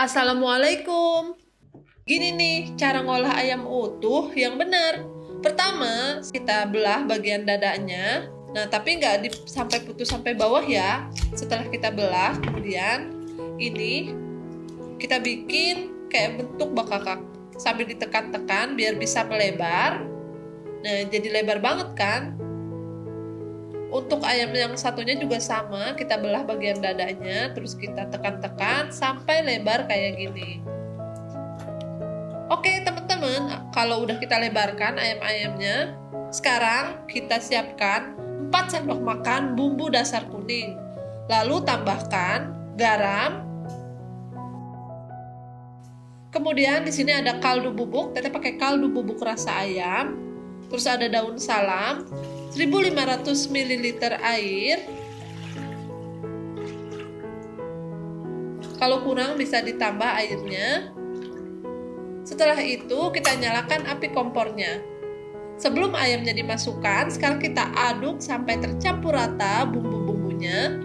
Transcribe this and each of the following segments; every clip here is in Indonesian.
Assalamualaikum. Gini nih cara ngolah ayam utuh yang benar. Pertama, kita belah bagian dadanya. Nah, tapi nggak sampai putus sampai bawah ya. Setelah kita belah, kemudian ini kita bikin kayak bentuk bakakak sambil ditekan-tekan biar bisa melebar. Nah, jadi lebar banget kan? Untuk ayam yang satunya juga sama, kita belah bagian dadanya, terus kita tekan-tekan sampai lebar kayak gini. Oke teman-teman, kalau udah kita lebarkan ayam-ayamnya, sekarang kita siapkan 4 sendok makan bumbu dasar kuning. Lalu tambahkan garam. Kemudian di sini ada kaldu bubuk, teteh pakai kaldu bubuk rasa ayam. Terus ada daun salam, 1500 ml air. Kalau kurang bisa ditambah airnya. Setelah itu kita nyalakan api kompornya. Sebelum ayamnya dimasukkan sekarang kita aduk sampai tercampur rata bumbu-bumbunya.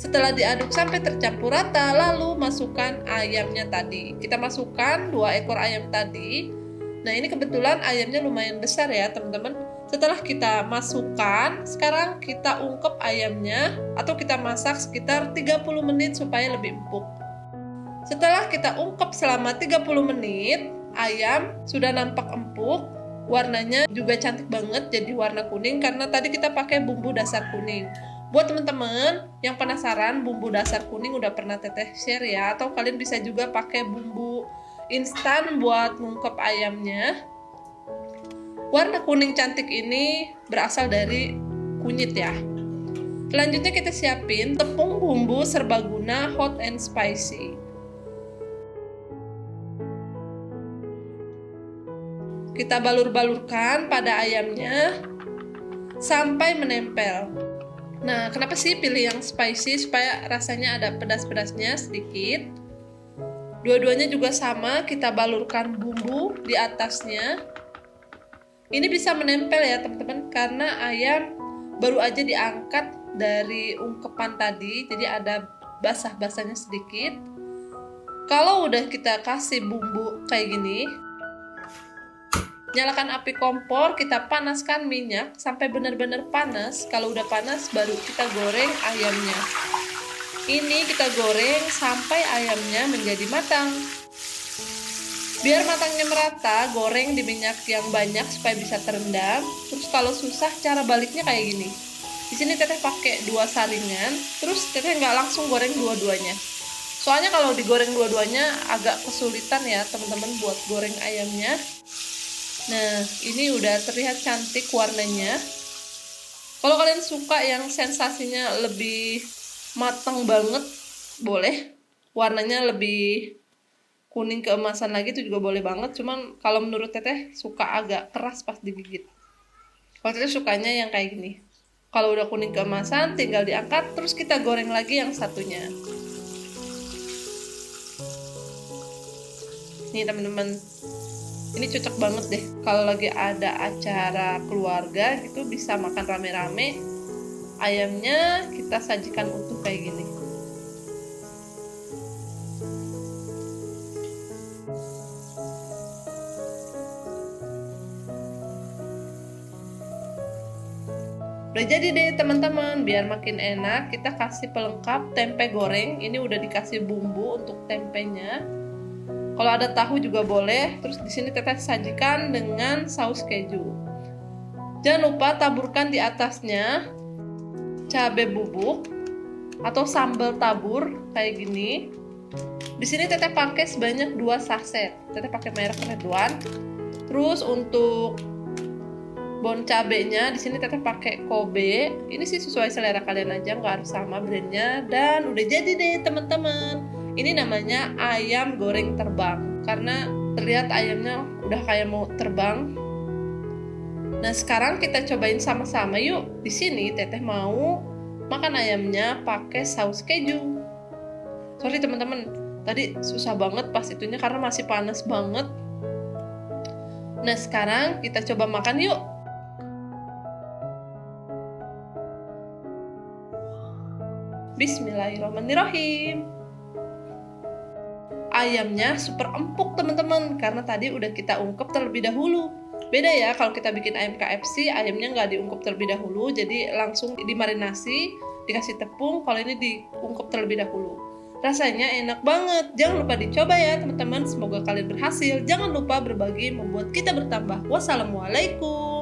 Setelah diaduk sampai tercampur rata lalu masukkan ayamnya tadi. Kita masukkan dua ekor ayam tadi nah ini kebetulan ayamnya lumayan besar ya teman-teman setelah kita masukkan, sekarang kita ungkep ayamnya atau kita masak sekitar 30 menit supaya lebih empuk. Setelah kita ungkep selama 30 menit, ayam sudah nampak empuk, warnanya juga cantik banget jadi warna kuning karena tadi kita pakai bumbu dasar kuning. Buat teman-teman yang penasaran bumbu dasar kuning udah pernah teteh share ya atau kalian bisa juga pakai bumbu instan buat ngungkep ayamnya Warna kuning cantik ini berasal dari kunyit ya. Selanjutnya kita siapin tepung bumbu serbaguna hot and spicy. Kita balur-balurkan pada ayamnya sampai menempel. Nah, kenapa sih pilih yang spicy supaya rasanya ada pedas-pedasnya sedikit? Dua-duanya juga sama, kita balurkan bumbu di atasnya ini bisa menempel ya teman-teman karena ayam baru aja diangkat dari ungkepan tadi, jadi ada basah-basahnya sedikit. Kalau udah kita kasih bumbu kayak gini, nyalakan api kompor, kita panaskan minyak sampai benar-benar panas. Kalau udah panas baru kita goreng ayamnya. Ini kita goreng sampai ayamnya menjadi matang. Biar matangnya merata, goreng di minyak yang banyak supaya bisa terendam. Terus kalau susah, cara baliknya kayak gini. Di sini teteh pakai dua saringan, terus teteh nggak langsung goreng dua-duanya. Soalnya kalau digoreng dua-duanya agak kesulitan ya teman-teman buat goreng ayamnya. Nah, ini udah terlihat cantik warnanya. Kalau kalian suka yang sensasinya lebih matang banget, boleh. Warnanya lebih kuning keemasan lagi itu juga boleh banget. Cuman kalau menurut teteh suka agak keras pas digigit. Kalau teteh sukanya yang kayak gini. Kalau udah kuning keemasan tinggal diangkat terus kita goreng lagi yang satunya. Nih teman-teman. Ini cocok banget deh. Kalau lagi ada acara keluarga gitu bisa makan rame-rame ayamnya kita sajikan utuh kayak gini Udah jadi deh teman-teman, biar makin enak kita kasih pelengkap tempe goreng. Ini udah dikasih bumbu untuk tempenya. Kalau ada tahu juga boleh. Terus di sini teteh sajikan dengan saus keju. Jangan lupa taburkan di atasnya cabai bubuk atau sambal tabur kayak gini. Di sini teteh pakai sebanyak 2 saset. Teteh pakai merek Red One. Terus untuk bon cabenya di sini teteh pakai Kobe ini sih sesuai selera kalian aja nggak harus sama brandnya dan udah jadi deh teman-teman ini namanya ayam goreng terbang karena terlihat ayamnya udah kayak mau terbang nah sekarang kita cobain sama-sama yuk di sini teteh mau makan ayamnya pakai saus keju. Sorry teman-teman. Tadi susah banget pas itunya karena masih panas banget. Nah sekarang kita coba makan yuk. Bismillahirrahmanirrahim. ayamnya super empuk teman-teman karena tadi udah kita ungkep terlebih dahulu beda ya kalau kita bikin ayam KFC ayamnya nggak diungkep terlebih dahulu jadi langsung dimarinasi dikasih tepung kalau ini diungkep terlebih dahulu. Rasanya enak banget. Jangan lupa dicoba ya teman-teman. Semoga kalian berhasil. Jangan lupa berbagi membuat kita bertambah. Wassalamualaikum